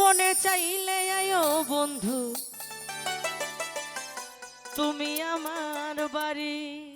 মনে চাইলে আয়ো বন্ধু। তুমি আমার বাড়ি।